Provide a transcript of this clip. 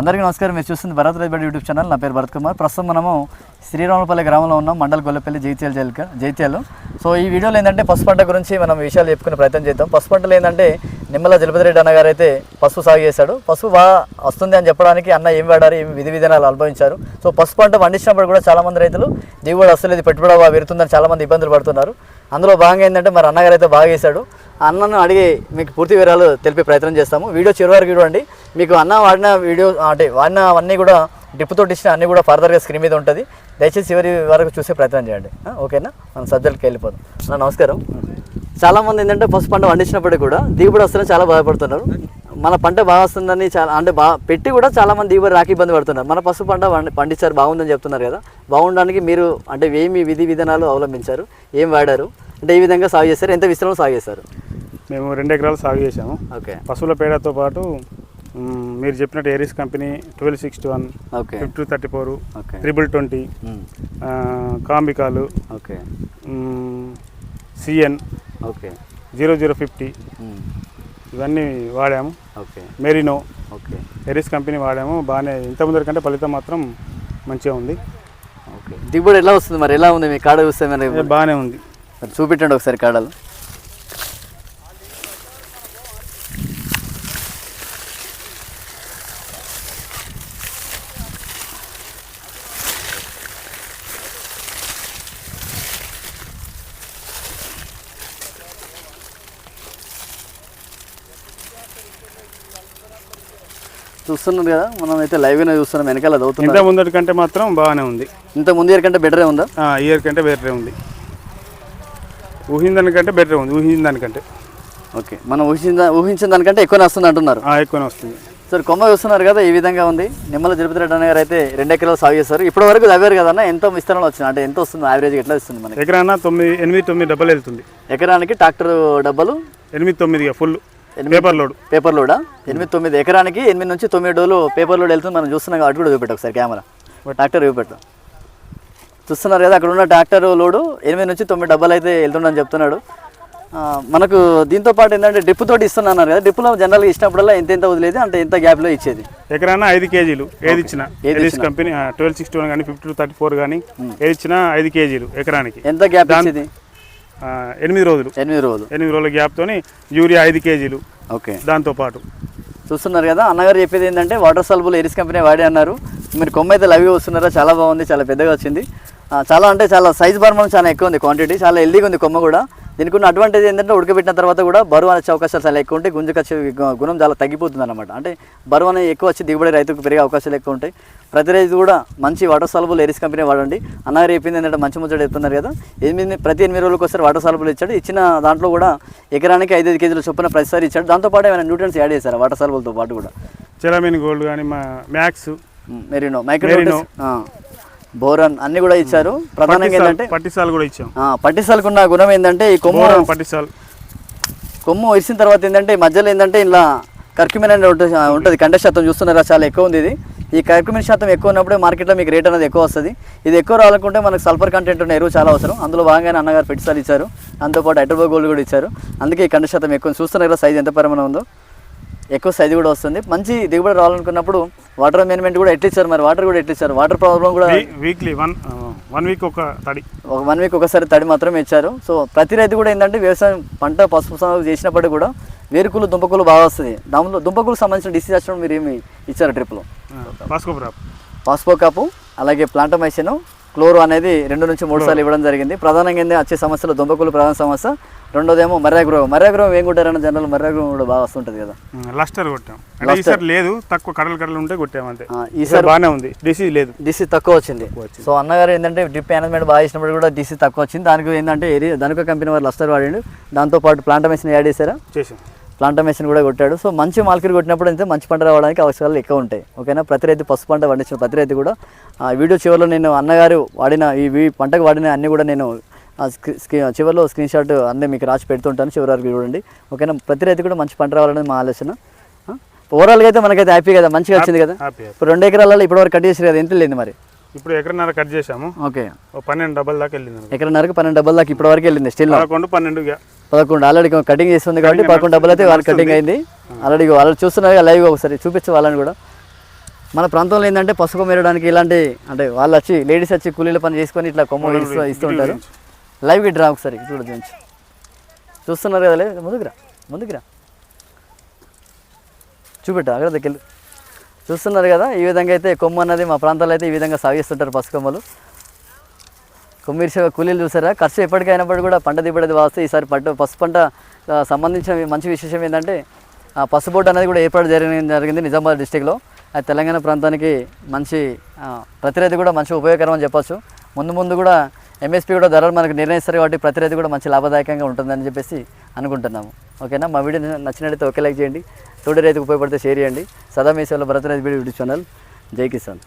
అందరికీ నమస్కారం. మీరు చూస్తుంది భరత్ రైబడ్ యూట్యూబ్ ఛానల్. నా పేరు భరత్ కుమార్. ప్రస్తుతం మనము శ్రీరామపల్లి గ్రామంలో ఉన్నాం. మండల గొల్లపల్లి జైత్యాల జైలుక జైత్యాలు. సో ఈ వీడియోలో ఏంటంటే పసుపు పంట గురించి మనం విషయాలు చెప్పుకునే ప్రయత్నం చేద్దాం. పసుపు పంటలు ఏంటంటే నిమ్మల జలపతి రెడ్డి అయితే పసుపు సాగు చేశాడు. పసుపు బాగా వస్తుంది అని చెప్పడానికి అన్న ఏం వాడారు ఏం విధి విధానాలు అనుభవించారు. సో పసుపు పంట పండించినప్పుడు కూడా చాలామంది రైతులు దిగుబడి వస్తలేదు పెట్టుబడి పెరుగుతుందని చాలామంది ఇబ్బందులు పడుతున్నారు. అందులో భాగంగా ఏంటంటే మరి అన్నగారు అయితే బాగా చేశాడు. అన్నను అడిగి మీకు పూర్తి వివరాలు తెలిపే ప్రయత్నం చేస్తాము. వీడియో చివరి వరకు చూడండి. మీకు అన్న వాడిన వీడియో అంటే వాడిన అవన్నీ కూడా డిప్పుతో ఇచ్చిన అన్నీ కూడా ఫర్దర్గా స్క్రీన్ మీద ఉంటుంది. దయచేసి చివరి వరకు చూసే ప్రయత్నం చేయండి. ఓకేనా? మనం సబ్జెక్ట్కి వెళ్ళిపోదాం. అన్న నమస్కారం. చాలామంది ఏంటంటే పసుపు పంట పండించినప్పుడు కూడా దిగుబడి వస్తుందని చాలా బాధపడుతున్నారు. మన పంట బాగా వస్తుందని చాలా అంటే బాగా పెట్టి కూడా చాలామంది దిగుబడి రాక ఇబ్బంది పడుతున్నారు. మన పసుపు పంట పండించారు బాగుందని చెప్తున్నారు కదా. బాగుండడానికి మీరు అంటే ఏమి విధి విధానాలు అవలంబించారు? ఏం వాడారు? అంటే ఈ విధంగా సాగు చేస్తారు ఎంత విస్తరణ సాగు చేస్తారు మేము రెండు ఎకరాలు సాగు చేసాము ఓకే. పశువుల పేడతో పాటు మీరు చెప్పినట్టు Aries company twelve sixty one okay. Fifty thirty four okay. Triple twenty కాంబికాలు okay. CN okay. Zero zero fifty ఇవన్నీ వాడాము. Okay. Marino okay. Aries company వాడాము. బాగానే ఇంత ముందర కంటే ఫలితం మాత్రం మంచిగా ఉంది. ఓకే. దిగుబడి ఎలా వస్తుంది మరి? ఎలా ఉంది మీ కాడ చూస్తే మరి? బాగానే ఉంది. చూపెట్టండి ఒకసారి కాడలు. చూస్తున్నారు కదా మనం అయితే లైవ్గానే చూస్తున్నాం. వెనకాల ఇంత చదువుతున్నాం ముందటి కంటే మాత్రం బాగానే ఉంది. ఇంత ముందు ఇయర్ కంటే బెటరే ఉందా? ఇయర్ కంటే బెటరే ఉంది. ఊహించిన దానికంటే బెటరే ఉంది ఊహించిన దానికంటే ఓకే. మనం ఊహించిన ఊహించిన దానికంటే ఎక్కువనే వస్తుంది అంటున్నారు. ఎక్కువనే వస్తుంది. సార్ కొమ్మ చూస్తున్నారు కదా ఈ విధంగా ఉంది. నిమ్మల తిరుపతి రెడ్డి అన్న గారు అయితే రెండు ఎకరాలు సాగు చేస్తారు ఇప్పటి వరకు చదివారు కదన్న ఎంతో విస్తరణలో వచ్చింది. అంటే ఎంత వస్తుంది? యావరేజ్ ఎట్లా వస్తుంది మనకి? ఎకరాన తొమ్మిది ఎనిమిది తొమ్మిది డబ్బలు వెళ్తుంది. ఎకరానికి ట్రాక్టర్ డబ్బలు? ఎనిమిది తొమ్మిది ఫుల్ పేపర్ లోడ్ పేపర్ లోడా ఎనిమిది తొమ్మిది ఎకరానికి ఎనిమిది నుంచి తొమ్మిది డోలు పేపర్ లోడ్ వెళ్తుంది. మనం చూస్తున్నాం కాబట్టి కూడా చూపెట్టు ఒకసారి కెమెరా ట్రాక్టర్ చూపెట్టు చూస్తున్నారు కదా అక్కడ ఉన్న ట్రాక్టర్ లోడు ఎనిమిది నుంచి తొమ్మిది డబ్బాలు అయితే వెళ్తుండని చెప్తున్నాడు. మనకు దీంతో పాటు ఏంటంటే డిప్పు తోటి ఇస్తున్నారు కదా డిప్పులో జనరల్గా ఇచ్చినప్పుడల్లా ఎంత ఎంత వదిలేది అంటే ఎంత గ్యాప్లో ఇచ్చేది? ఎకరాన ఐదు కేజీలు ఏది ఇచ్చినా. ఏది కంపెనీ ట్వెల్వ్ సిక్స్టీ వన్ కానీ ఫిఫ్టీ టూ థర్టీ ఫోర్ కానీ ఏది ఇచ్చినా ఐదు కేజీలు ఎకరానికి. ఎంత గ్యాప్ ఇచ్చేది? ఎనిమిది రోజులు. ఎనిమిది రోజులు. ఎనిమిది రోజుల గ్యాప్తోని యూరియా ఐదు కేజీలు. ఓకే. దాంతో పాటు. చూస్తున్నారు కదా అన్నగారు చెప్పేది ఏంటంటే వాటర్ సాల్బుల్ ఎరిస్ కంపెనీ వాడి అన్నారు. మీరు కొమ్మ అయితే లవ్గా వస్తున్నారా చాలా బాగుంది చాలా పెద్దగా వచ్చింది. చాలా అంటే చాలా సైజ్ బర్మం చాలా ఎక్కువ ఉంది క్వాంటిటీ చాలా హెల్దీగా ఉంది కొమ్మ కూడా. దీనికి ఉన్న అడ్వాంటేజ్ ఏంటంటే ఉడకబెట్టిన తర్వాత కూడా బరువు వచ్చే అవకాశాలు చాలా ఎక్కువ ఉంటాయి. గుంజుకొచ్చే గు- గుణం చాలా తగ్గిపోతుంది అనమాట అంటే బరువు అనేది ఎక్కువ వచ్చి దిగుబడి రైతుకు పెరిగే అవకాశాలు ఎక్కువ ఉంటాయి. ప్రతి రైతు కూడా మంచి వాటర్ సాల్బుల్ ఎరిస్ కంపెనీ వాడండి. అన్నగారు చెప్పింది ఏంటంటే మంచి ముచ్చట చెప్తున్నారు కదా. ఎనిమిది ప్రతి ఎనిమిది రోజులకు ఒకసారి వాటర్ సాల్బుల్ ఇచ్చాడు. ఇచ్చిన దాంట్లో కూడా ఎకరానికి ఐదు కేజీల చొప్పున ప్రతిసారి ఇచ్చాడు. దాంతోపాటు ఏమైనా న్యూట్రియన్స్ యాడ్ చేశారు వాటర్ సాల్బుల్తో పాటు కూడా? చెరామిన్ గోల్డ్ కానీ మా మ్యాక్స్ మెరీనో మైక్రో బోరన్ అన్ని కూడా ఇచ్చారు. ప్రధానంగా ఏంటంటే పట్టిసాలు కూడా ఇచ్చాం. ఆ, పట్టిసాలకున్న గుణం ఏంటంటే ఈ కొమ్ము పట్టిసాలు. కొమ్ము ఇరిసిన తర్వాత ఏంటంటే ఈ మధ్యలో ఏంటంటే ఇలా కర్క్యూమిన్ అనేది ఉంటుంది. కండ శాతం చూస్తున్నారా? చాలా ఎక్కువ ఉంది ఇది. ఈ కర్క్యూమిన్ శాతం ఎక్కువ ఉన్నప్పుడే మార్కెట్లో మీకు రేట్ అనేది ఎక్కువ వస్తుంది. ఇది ఎక్కువ రావాలనుకుంటే మనకు సల్ఫర్ కంటెంట్ ఉన్న ఎరువు చాలా అవసరం. అందులో భాగంగానే అన్నగారు పెట్టుసాలు ఇచ్చారు. దాంతోపాటు హైడ్రోబో గోల్డ్ కూడా ఇచ్చారు. అందుకే ఈ కండ శాతం ఎక్కువ చూస్తున్నారు? కదా సైజ్ ఎంత పరిమాణం ఉందో? ఎక్కువ సైజు కూడా వస్తుంది. మంచి దిగుబడి రావాలనుకున్నప్పుడు వాటర్ మేనేజ్మెంట్ కూడా ఎట్లిచ్చారు మరి? వాటర్ కూడా ఎట్లిచ్చారు వాటర్ ప్రాబ్లం కూడా వీక్లీ వన్ వన్ వీక్ ఒక తడి. ఒక వన్ వీక్ ఒకసారి తడి మాత్రమే ఇచ్చారు. సో ప్రతి రైతు కూడా ఏంటంటే వ్యవసాయం పంట పసుపు సాగు చేసినప్పటికీ కూడా వేరుకులు దుంపకులు బాగా వస్తుంది. దానిలో దుంపకులకు సంబంధించిన డిసీజ్ మీరు ఏమి ఇచ్చారు ట్రిప్లో? పాస్పో కాపు అలాగే ప్లాంటమైసిన్ క్లోరో అనేది రెండు నుంచి మూడు సార్లు ఇవ్వడం జరిగింది. ప్రధానంగా ఏంది? వచ్చే సమస్యలు దుంపకులు ప్రధాన సమస్య. రెండోదేమో మర్యాగ్రోహం మర్యాగ్రోహం ఏం కొట్టారని జనరల్ మర్యాగ్రోహం కూడా బాగా వస్తుంటుంది కదా. లస్టర్ కొట్టాం. ఈసారి లేదు తక్కువ కడలు కడలు ఉంటే కొట్టాం అంతే. ఆ, ఈసారి ఈసారి బాగానే ఉంది. డిసీజ్ లేదు. డిసీ తక్కువ వచ్చింది. సో అన్నగారు ఏంటంటే డ్రిప్ మేనేజ్మెంట్ బాగా చేసినప్పుడు కూడా డిసీ తక్కువ వచ్చింది. దానికి ఏంటంటే దానికో కంపెనీ వారు లస్టర్ వాడిండు. దాంతోపాటు ప్లాంటమేషన్ యాడ్ చేశారా? చేసాం ప్లాంటమేషన్ కూడా కొట్టాడు. సో మంచి మార్కెట్ కొట్టినప్పుడు అయితే మంచి పంట రావడానికి అవకాశాలు ఎక్కువ ఉంటాయి. ఓకేనా? ప్రతి రైతు పసుపు పంట పండించిన ప్రతి రైతు కూడా. ఆ వీడియో చివరిలో నేను అన్నగారు వాడిన ఈ పంటకు వాడిన అన్ని కూడా నేను ఆ స్క్రీ- స్క్రీ- చివరిలో స్క్రీన్ షాట్ అన్నీ మీకు రాసి పెడుతుంటాను. చివరి వరకు చూడండి. ఓకేనా? ప్రతి రైతు కూడా మంచి పంట రావాలని మా ఆలోచన. ఓవరాల్గా అయితే మనకైతే హ్యాపీ కదా? మంచిగా వచ్చింది కదా? ఇప్పుడు రెండు ఎకరాలలో ఇప్పటివరకు కట్ చేసారు కదా? ఎంత లేదు మరి? ఇప్పుడు ఎకరన్నర కట్ చేసాము ఓకే. పన్నెండు డబ్బల్ దాకా వెళ్ళింది. ఎకరన్నరకు పన్నెండు డబ్బుల దాకా ఇప్పటివరకు వెళ్ళింది. స్టిల్ పన్నెండు పదకొండు ఆల్రెడీ కటింగ్ చేస్తుంది కాబట్టి పదకొండు డబ్బులు అయితే వాళ్ళు కటింగ్ అయింది. ఆల్రెడీ వాళ్ళు చూస్తున్నారు లైవ్ ఒకసారి చూపించు వాళ్ళని కూడా. మన ప్రాంతంలో ఏంటంటే పసుపు మెరడానికి ఇలాంటి అంటే వాళ్ళు వచ్చి లేడీస్ వచ్చి కూలీల పని చేసుకొని ఇట్లా కొమ్మ ఇస్తూ ఇస్తూ ఉంటారు. లైవ్గా డ్రా ఒకసారి చూడ చూపించు. చూస్తున్నారు కదా లేదు ముందుకురా ముందుకురా చూపెట్టు అక్కడ దగ్గర చూస్తున్నారు కదా ఈ విధంగా అయితే కొమ్మ అన్నది మా ప్రాంతాల్లో అయితే ఈ విధంగా సాగిస్తుంటారు పసుపు కొమ్మలు కూలీలు చూసారా? ఖర్చు ఎప్పటికైనప్పుడు కూడా పంట దిబ్బడి వాస్తే. ఈసారి పంట పసుపు పంట సంబంధించిన మంచి విశేషం ఏంటంటే పసుపు బోర్డు అనేది కూడా ఏర్పాటు జరిగింది జరిగింది నిజామాబాద్ డిస్టిక్లో. అది తెలంగాణ ప్రాంతానికి మంచి ఆ, ప్రతి రైతు కూడా మంచి ఉపయోగకరం అని చెప్పొచ్చు. ముందు ముందు కూడా ఎంఎస్పీ కూడా ధరలు మనకు నిర్ణయిస్తారు కాబట్టి ప్రతి రైతు కూడా మంచి లాభదాయకంగా ఉంటుందని చెప్పేసి అనుకుంటున్నాము. ఓకేనా? మా వీడియో నచ్చినట్లయితే ఒకే లైక్ చేయండి. తోటి రైతుకు ఉపయోగపడితే షేర్ చేయండి. సదా మీ సేవలో భరత్ వీడియో ఛానల్. జై కిసాన్.